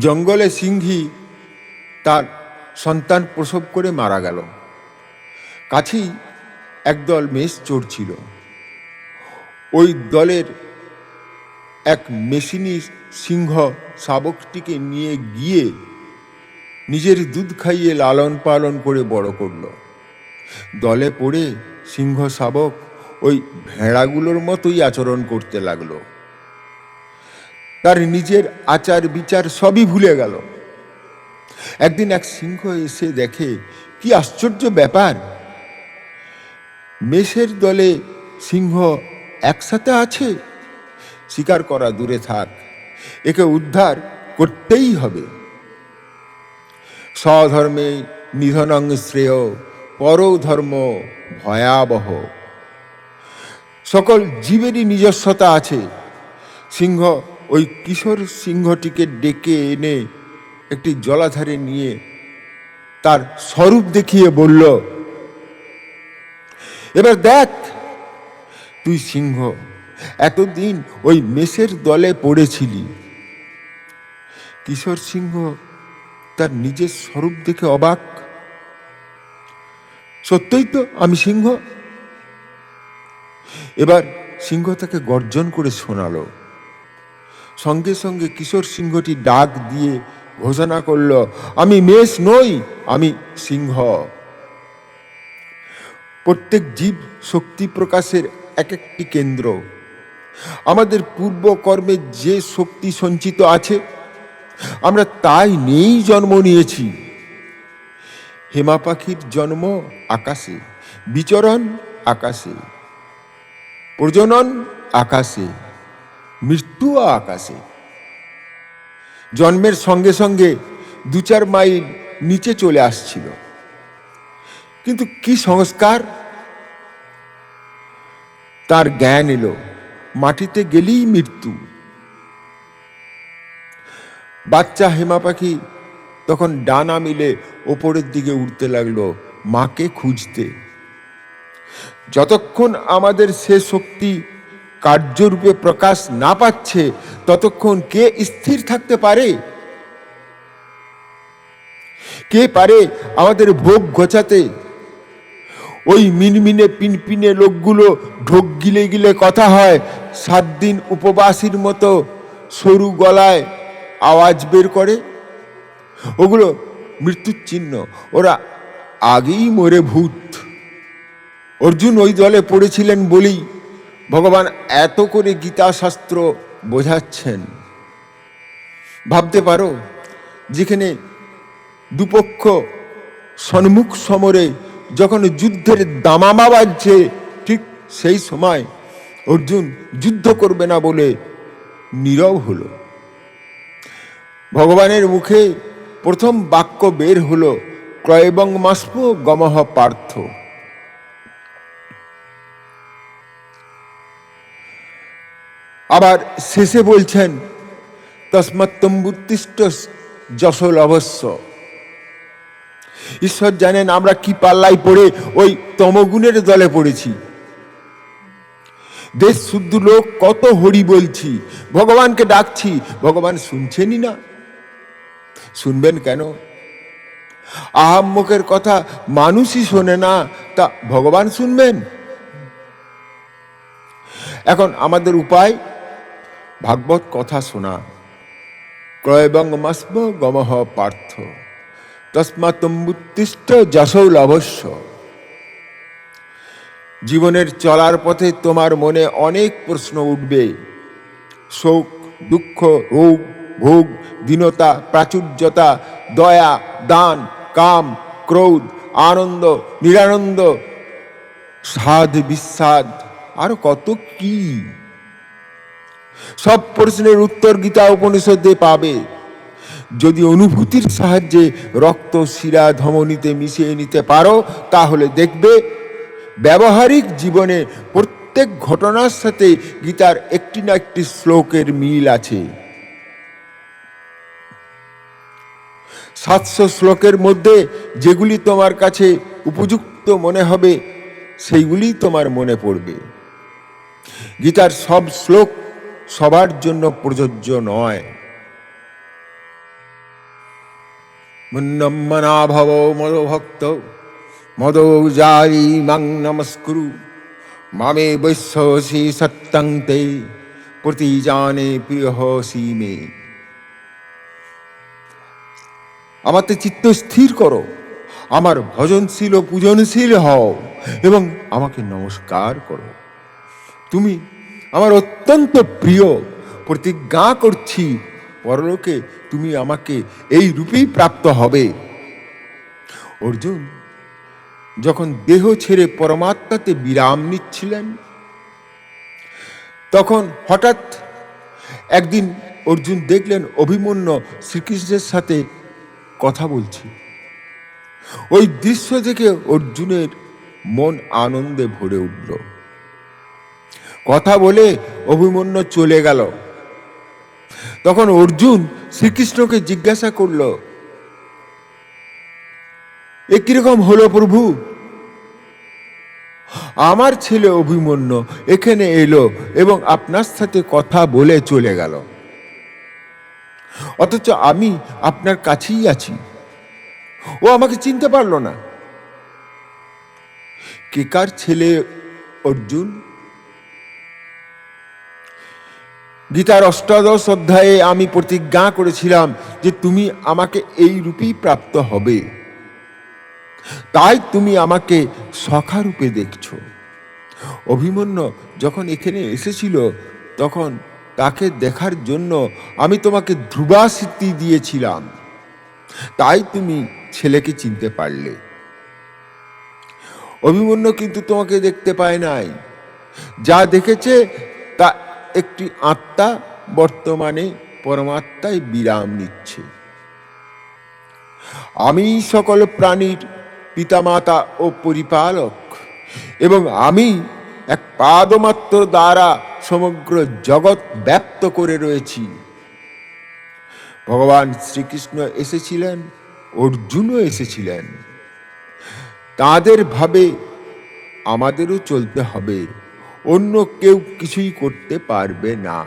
জঙ্গলে সিংহী তার সন্তান প্রসব করে মারা গেল। কাছেই একদল মেষ চড়ছিল ওই দলের এক মেশিনি সিংহ শাবকটিকে নিয়ে গিয়ে নিজের দুধ খাইয়ে লালন পালন করে বড় করল। দলে পড়ে সিংহ শাবক ওই ভেড়াগুলোর মতোই আচরণ করতে লাগল। তার নিজের আচার বিচার সবই ভুলে গেল। একদিন এক সিংহ এসে দেখে, কি আশ্চর্য ব্যাপার। মেষের দলে সিংহ একসাথে আছে? শিকার করা দূরে থাক, একে উদ্ধার করতেই হবে। স্বধর্মে নিধনং শ্রেয়, পর ধর্ম ভয়াবহ। সকল জীবেরই নিজস্বতা আছে। সিংহ ওই কিশোর সিংহটিকে ডেকে এনে একটি জলাধারে নিয়ে তার স্বরূপ দেখিয়ে বলল, এবার দেখ, তুই সিংহ, এতদিন ওই মেষের দলে পড়েছিলি। কিশোর সিংহ তার নিজের স্বরূপ দেখে অবাক। সত্যই তো আমি সিংহ? এবার সিংহ তাকে গর্জন করে শোনালো। সঙ্গে সঙ্গে কিশোর সিংহটি ডাক দিয়ে ঘোষণা করল, আমি মেষ নই, আমি সিংহ। প্রত্যেক জীব শক্তি প্রকাশের এক একটি কেন্দ্র। আমাদের পূর্ব কর্মে যে শক্তি সঞ্চিত আছে, আমরা তাই নিয়েই জন্ম নিয়েছি। হেমা পাখির জন্ম আকাশে, বিচরণ আকাশে, প্রজনন আকাশে। মৃত্যু আকাশে। জন্মের সঙ্গে সঙ্গে দু চার মাইল নিচে চলে আসছিল। কিন্তু কি সংস্কার? তার জ্ঞান এলো, মাটিতে গেলেই মৃত্যু। বাচ্চা হেমা পাখি তখন ডানা মিলে ওপরের দিকে উঠতে লাগল মাকে খুঁজতে। যতক্ষণ আমাদের সে শক্তি কার্যরূপে প্রকাশ না পাচ্ছে, ততক্ষণ কে স্থির থাকতে পারে? কে পারে আমাদের ভোগ গোছাতে ওই মিনমিনে পিনপিনে লোকগুলো ঢোক গিলে গিলে কথা হয়, সাত দিন উপবাসীর মতো সরু গলায় আওয়াজ বের করে। ওগুলো মৃত্যুর চিহ্ন, ওরা আগেই মরে ভূত। অর্জুন ওই দলে পড়েছিলেন বলেই ভগবান এত করে গীতা শাস্ত্র বোঝাচ্ছেন। ভাবতে পারো, যেখানে দুপক্ষ সন্মুখ সমরে যখন যুদ্ধের দামামা বাজছে, ঠিক সেই সময় অর্জুন যুদ্ধ করবে না বলে নীরব হলো। ভগবানের মুখে প্রথম বাক্য বের হলো, ক্রয়বং মাস্প গমহ পার্থ। আবার শেষে বলছেন তস্মাত্তম্বুত্তিষ্ট যশল অবশ্য। ঈশ্বর জানেন আমরা কি পাল্লাই পড়ে ওই তমগুণের দলে পড়েছি। দেশ শুদ্ধ লোক কত হরি বলছি, ভগবানকে ডাকছি, ভগবান শুনছেনই না। শুনবেন কেন? আহাম্মকের কথা মানুষই শোনে না, তা ভগবান শুনবেন। এখন আমাদের উপায় ভাগবত কথা শোনা। ক্রয়বং মাস্ম গমহ পার্থ। তস্মাত্মুত্তিষ্ঠ যশৌল অবশ্য জীবনের চলার পথে তোমার মনে অনেক প্রশ্ন উঠবে। শোক, দুঃখ, রোগ, ভোগ, দীনতা, প্রাচুর্যতা, দয়া, দান, কাম, ক্রোধ, আনন্দ, নিরানন্দ সাধ বিস্বাদ আরও কত কি? সব প্রশ্নের উত্তর গীতা উপনিষদে পাবে। যদি অনুভূতির সাহায্যে রক্ত, শিরা, ধমনীতে মিশিয়ে নিতে পারো, তাহলে দেখবে ব্যবহারিক জীবনে প্রত্যেক ঘটনার সাথে গীতার একটি না একটি শ্লোকের মিল আছে। সাতশো শ্লোকের মধ্যে যেগুলি তোমার কাছে উপযুক্ত মনে হবে, সেইগুলি তোমার মনে পড়বে। গীতার সব শ্লোক সবার জন্য প্রযোজ্য নয়। মুন্নম্মনা ভব মদভক্ত মদৌজারি মাং নমস্কুরু। মামে বৈশ্যসি সত্যং তে, প্রতিজানে প্রিয়সি মে। আমাতে চিত্ত স্থির করো, আমার ভজনশীল ও পূজনশীল হও এবং আমাকে নমস্কার করো। তুমি আমার অত্যন্ত প্রিয় প্রতিজ্ঞা করছি, পরলোকে তুমি আমাকে এই রূপেই প্রাপ্ত হবে। অর্জুন, যখন দেহ ছেড়ে পরমাত্মাতে বিরাম নিচ্ছিলেন, তখন হঠাৎ একদিন অর্জুন দেখলেন অভিমন্যু শ্রীকৃষ্ণের সাথে কথা বলছি। ওই দৃশ্য দেখে অর্জুনের মন আনন্দে ভরে উঠল। কথা বলে অভিমন্যু চলে গেল। তখন অর্জুন শ্রীকৃষ্ণকে জিজ্ঞাসা করল, এ কীরকম হলো প্রভু? আমার ছেলে অভিমন্যু এখানে এলো এবং আপনার সাথে কথা বলে চলে গেল। অথচ আমি আপনার কাছেই আছি। ও আমাকে চিনতে পারল না। কেকার ছেলে অর্জুন? গীতার অষ্টাদশ অধ্যায়ে আমি প্রতিজ্ঞা করেছিলাম যে তুমি আমাকে এই রূপেই প্রাপ্ত হবে। তাই তুমি আমাকে সখা রূপে দেখছ। অভিমন্যু যখন এখানে এসেছিল, তখন তাকে দেখার জন্য আমি তোমাকে ধ্রুবাস্মৃতি দিয়েছিলাম। তাই তুমি ছেলেকে চিনতে পারলে। অভিমন্যু কিন্তু তোমাকে দেখতে পায় নাই। যা দেখেছে একটি আত্মা বর্তমানে পরমাত্মায় বিরাম নিচ্ছে। আমি সকল প্রাণীর পিতামাতা ও পরিপালক এবং আমি এক পাদমাত্র দ্বারা সমগ্র জগৎ ব্যপ্ত করে রয়েছি। ভগবান শ্রীকৃষ্ণ এসেছিলেন, অর্জুনও এসেছিলেন। তাদের ভাবে আমাদেরও চলতে হবে। অন্য কেউ কিছুই করতে পারবে না।